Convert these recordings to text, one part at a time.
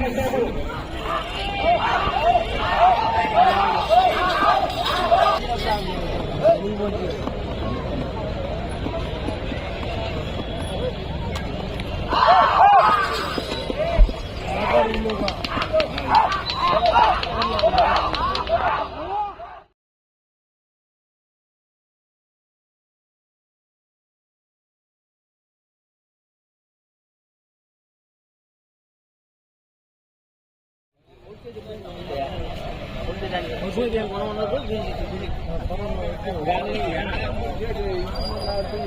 Thank you.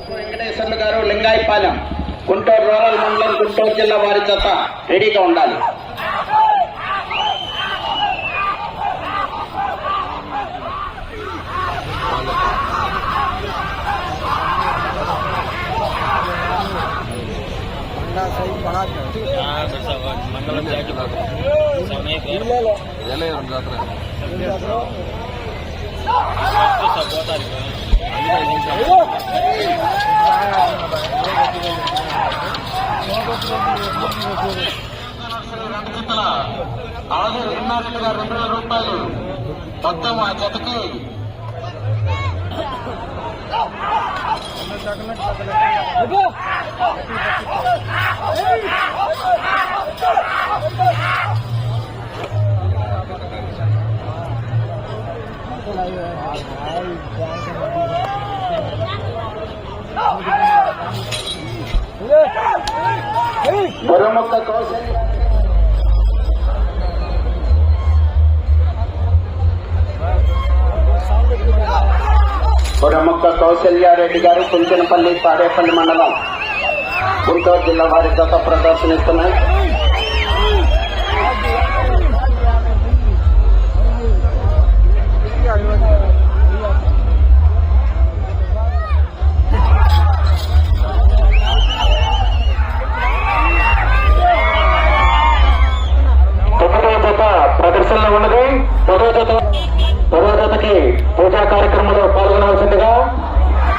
Venkateswarlu గారు Lingayapalem Guntur rural మండలం గుంటూరు జిల్లా వారి చేత రెడీగా ఉండాలి. మండలం జాతర అలాగే విన్నారుగా రెండు వేల రూపాయలు మొత్తం ఆ జతకి గురుముఖ కౌశల్య గురముక్క కౌశల్యారెడ్డి గారు కుంచనపల్లి తాడేపల్లి మండలం గుంటూరు జిల్లా వారి గత ప్రదర్శనిస్తున్నాయి ఉన్నది పదో పూజా కార్యక్రమంలో పాల్గొనవలసిందిగా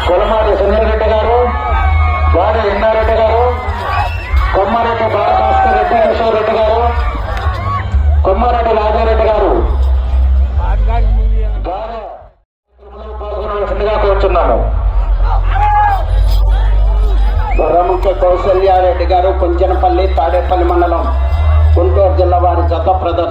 కొలమాటి సునీల్ గారు వారి ఎన్నారెడ్డి గారు కొమ్మారెడ్డి బాలభాస్కర్ రెడ్డి కిషోర్ రెడ్డి గారు కొమ్మారెడ్డి రాజారెడ్డి గారు పాల్గొనవలసిందిగా కోరుతున్నాము ప్రముఖ కౌశల్యారెడ్డి గారు కుంచనపల్లి తాడేపల్లి మండలం గుంటూరు జిల్లా వారి జత ప్రదర్శన